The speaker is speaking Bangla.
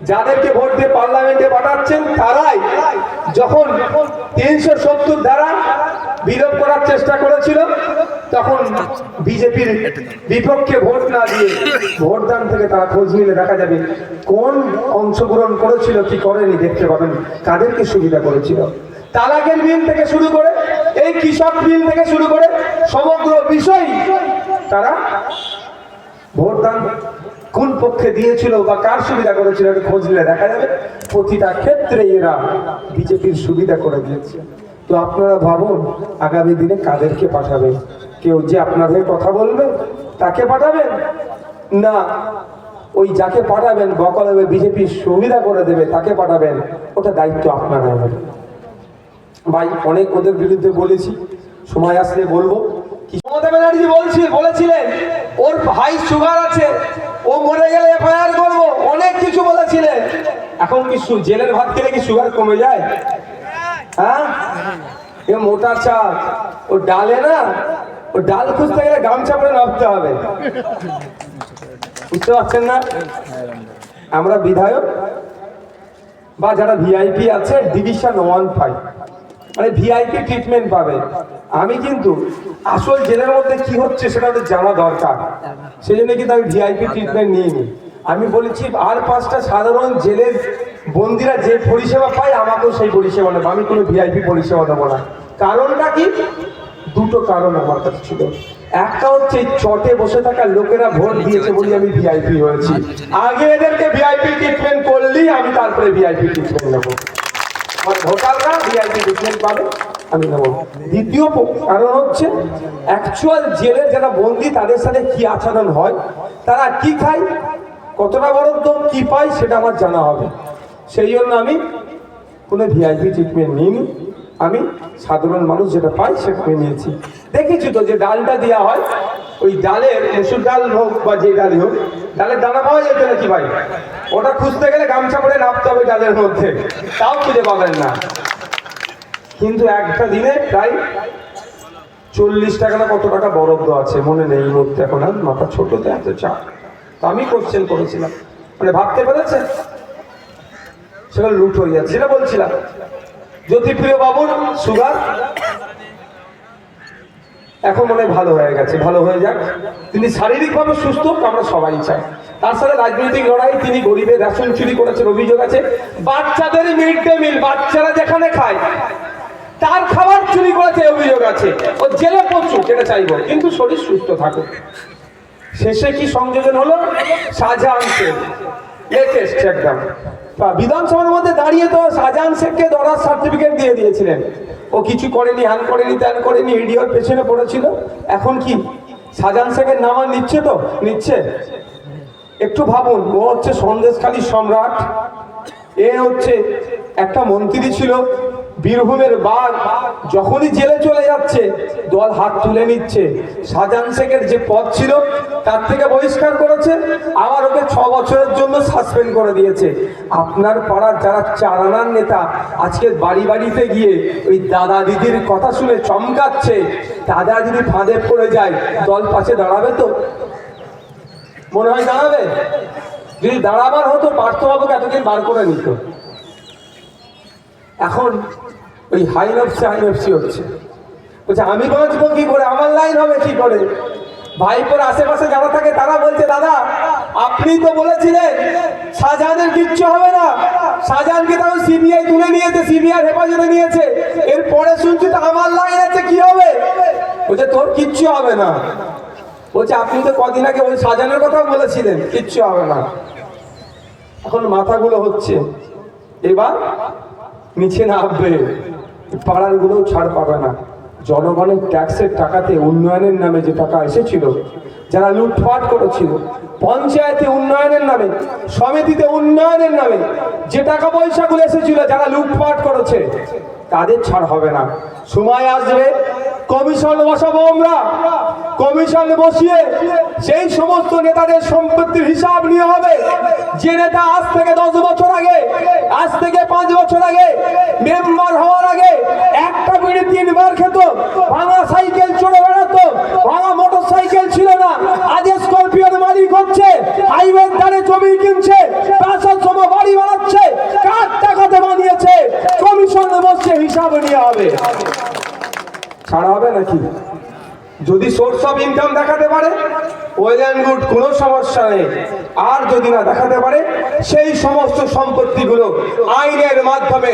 যাদেরকে ভোট দিয়ে পার্লামেন্টে পাঠাচ্ছেন, তারাই যখন তিনশো সত্তর ধারা বিলোপ করার চেষ্টা করেছিল, তখন বিজেপির বিপক্ষে ভোট না দিয়ে ভোটদান থেকে তারা খোঁজ নিলে দেখা যাবে কোন অংশগ্রহণ করেছিল, কি করেনি দেখতে পাবেন কাদেরকে সুবিধা করেছিল। তালাকের বিল থেকে শুরু করে, এই কৃষক বিল থেকে শুরু করে সমগ্র বিষয় তারা ভোটদান কোন পক্ষে দিয়েছিল বা কার সুবিধা করেছিল এটা খোঁজ নিলে দেখা যাবে। প্রতিটা ক্ষেত্রে এরা বিজেপির সুবিধা করে দিয়েছে। তো আপনারা ভাবুন, আগামী দিনে কাদেরকে পাঠাবেন? কেউ যে আপনাদের কথা বলবে, তাকে পাঠাবেন? না, ওই যাকে পাঠাবেন বকল হবে বিজেপির সুবিধা করে দেবে, তাকে পাঠাবেন। ওটা দায়িত্ব আপনারা নেবেন। ভাই, অনেক ওদের বিরুদ্ধে বলেছি। সময় আসলে বলব। মমতা ব্যানার্জি বলছি, বলেছিলেন, ওর ভাই সুগার আছে, ও মরে গেলে এফআইআর করব। অনেক কিছু বলেছিলেন। এখন কি জেলের ভাত খেলে কি সুগার কমে যায়? হ্যাঁ? এ মোটা চাল ও ডালে না, ও ডাল খুঁজতে গেলে গামছা পরে নামতে হবে। বুঝতে পারছেন না? আমরা বিধায়ক, বা যারা ভিআইপি আছে ডিভিশন ওয়ান ফাইভ মানে ভিআইপি ট্রিটমেন্ট পাবে। আমি কিন্তু আসল জেলের মধ্যে কি হচ্ছে সেটা ওদের জানা দরকার। সেই জন্য কিন্তু আমি ভিআইপি ট্রিটমেন্ট নিয়ে নিই আমি বলেছি, আর পাঁচটা সাধারণ জেলের বন্দিরা যে পরিষেবা পায়, আমাকেও সেই পরিষেবা নেব। আমি কোনো ভিআইপি পরিষেবা দেবো না। কারণটা কি? দুটো কারণ আমার কাছে ছিল। একটা হচ্ছে, চটে বসে থাকা লোকেরা ভোট দিয়েছে বলে আমি ভিআইপি হয়েছি। আগে এদেরকে ভিআইপি ট্রিটমেন্ট করলেই আমি তারপরে ভিআইপি ট্রিটমেন্ট নেব। আমার ভোটাররা ভিআইপি ট্রিটমেন্ট পাবে। আমি নেব। দ্বিতীয় কারণ হচ্ছে অ্যাকচুয়াল জেলে যারা বন্দি, তাদের সাথে কি আচরণ হয়? তারা কি খায়? কতটা বরদ্ধ কি পায়, সেটা আমার জানা হবে। সেই জন্য আমি কোনো ভিআইপি ট্রিটমেন্ট নিইনি। আমি সাধারণ মানুষ যেটা পাই, সেটা নিয়েছি। দেখেছি তো যে ডালটা দেওয়া হয়, ওই ডালের মুসুর ডাল হোক বা যে ডালই হোক, ডালের দানা পাওয়া যেত নাকি ভাই? ওটা খুঁজতে গেলে গামছা পরে নামতে হবে ডালের মধ্যে। তাও খুঁজে পাবেন না। কিন্তু একটা দিনে প্রায় চল্লিশ টাকা না কত টাকা বরাদ্দ আছে, মনে নেই মুহূর্তে এখন আর মাথা ছোটতে এত চাপ। তো আমি কোশ্চেন করেছিলাম। মানে ভাবতে পেরেছেন? সেটা লুট হয়ে যাচ্ছে যেটা বলছিলাম। জ্যোতিপ্রিয় বাবুর সুগার এখন মনে ভালো হয়ে গেছে, ভালো হয়ে যাক। তিনি শারীরিকভাবে সুস্থ, আমরা সবাই চাই। তার সাথে রাজনৈতিক লড়াই, তিনি গরিবের রেশন চুরি করেছেন, অভিযোগ আছে। বাচ্চাদের মিড ডে মিল, বাচ্চারা যেখানে খায় তার খাবার চুরি করেছে অভিযোগ আছে। ও জেলে পড়ছুক এটা চাইব। কিন্তু শরীর সুস্থ থাকুক। শেষে কি সংযোজন হলো? শাহজাহান শেখ। লেটেস্ট একদম বিধানসভার মধ্যে দাঁড়িয়ে তো শাহজাহান শেখকে ধরার সার্টিফিকেট দিয়ে দিয়েছিলেন। ও কিছু করেনি হ্যান করেনি, ত্যান করেনি ইডিওর পেছনে পড়েছিল। এখন কি? শাহজাহান শেখের নাম নিচ্ছে তো? নিচ্ছে? একটু ভাবুন, ও হচ্ছে সন্দেশখালী সম্রাট। এ হচ্ছে একটা মন্ত্রী ছিল বীরভূমের বাঘ যখনই জেলে চলে যাচ্ছে, দল হাত তুলে নিচ্ছে। শাহজাহান শেখের যে পদ ছিল, তার থেকে বহিষ্কার করেছে, আবার ওকে ছ বছরের জন্য সাসপেন্ড করে দিয়েছে। আপনার পাড়ার যারা চারানার নেতা আজকে বাড়ি বাড়িতে গিয়ে ওই দাদা দিদির কথা শুনে চমকাচ্ছে। দাদা যদি ফাঁদে পড়ে যায়, দল পাশে দাঁড়াবে তো? মনে হয় দাঁড়াবে? যদি দাঁড়াবার হতো, পার্থবাবুকে এতদিন বার করে নিত। এখন ওই হাই নফসি হাই নফসি হচ্ছে। বলছে, আমি বাঁচবো কি করে? আমার লাইন হবে কি করে? ভাইপোর আশেপাশে যারা থাকে, তারা বলছে, দাদা, আপনি তো বলেছিলেন, শাহজাহানের কিচ্ছু হবে না। শাহজাহানকে তাও সিবিআই তুলে নিয়েছে সিবিআই হেফাজতে নিয়েছে। এরপরে শুনছি তো আমার লাইন আছে, কি হবে? বলছে, তোর কিচ্ছু হবে না। বলছে, আপনি তো কদিন আগে ওই সাজানোর কথা বলেছিলেন, কিচ্ছু হবে না। এখন মাথাগুলো হচ্ছে। এবার নিচে নামবে। পাড়ার গুলোও ছাড় পাবে না। জনগণের ট্যাক্সের টাকাতে উন্নয়নের নামে যে টাকা এসেছিল, যারা লুটপাট করেছিল, পঞ্চায়েতে উন্নয়নের নামে, সমিতিতে উন্নয়নের নামে, যে টাকা পয়সাগুলো এসেছিল, যারা লুটপাট করেছে, তাদের ছাড় হবে না। সময় আসবে, কমিশন বসাবো আমরা। কমিশন বসিয়ে সেই সমস্ত নেতাদের সম্পত্তির হিসাব নিয়ে হবে। যে নেতা আজ থেকে দশ বছর আগে, আজ থেকে পাঁচ বছর আগে মেম্বার হওয়ার আগে একটা বিড়ি তিনবার খেত। ভাঙা সাইকেল চড়ে বেড়াতো, ভাঙা মোটর সাইকেল ছিল না। আজ স্কর্পিওর মালিক হচ্ছে, হাইওয়ের ধারে জমি কিনছে, প্রাসাদ সম বাড়ি বানাচ্ছে কার টাকাতে বানিয়েছে। কমিশন বসছে হিসাব নিয়ে হবে। ছাড়া হবে নাকি? যদি সোর্স অফ ইনকাম দেখাতে পারে ওয়েল অ্যান্ড গুড কোনো সমস্যা নেই। আর যদি না দেখাতে পারে, সেই সমস্ত সম্পত্তিগুলো আইনের মাধ্যমে